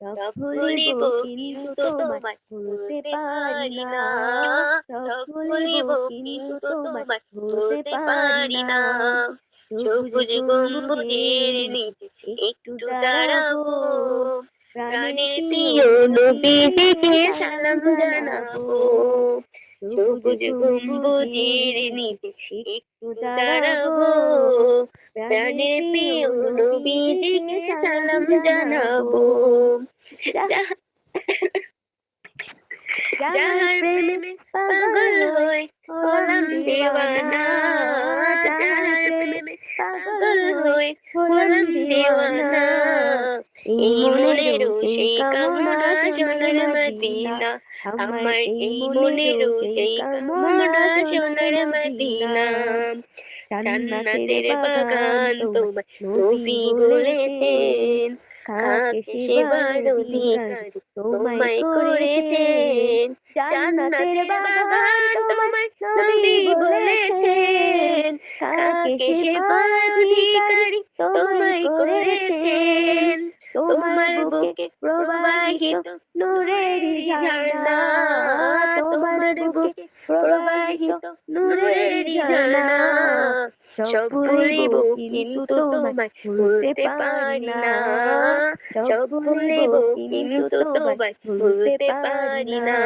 সব ভুলিব কিন্তু তোমায় ভুলতে পারি না। সব ভুলিব কিন্তু তোমায় ভুলতে পারি না। সবুজ গম্বুজের নিচে একটু দাঁড়াবো। প্রাণের প্রিয় নবীজিকে সালাম জানাব। সবুজ গম্বুজের নিচে একটু দাঁড়াবো। প্রাণের প্রিয় নবীজিকে সালাম জানাব। যাহার প্রেমে পাগল হয়ে হলাম দেওয়ানা যাহার প্রেমে পাগল হলাম দেওয়ানা এই মনেরও সেই কামনা সোনার মদিনা আমার এই মনেরও সেই কামনা সোনার মদিনা জান্নাতের বাগান তোমায় নবী বলেছেন কাকে সেবার অধিকার তোমায় করেছেন জান্নাতের বাগান তোমায় নবী বলেছেন। কাকে সেবার অধিকারী তোমায় করেছেন? বুকে প্রবাহিত নূরের ঝর্ণা, তোমার বুকে প্রবাহিত নূরের ঝর্ণা। সব ভুলিব কিন্তু তোমায় ভুলতে পারি না। সব ভুলিব কিন্তু তোমায় ভুলতে পারি না।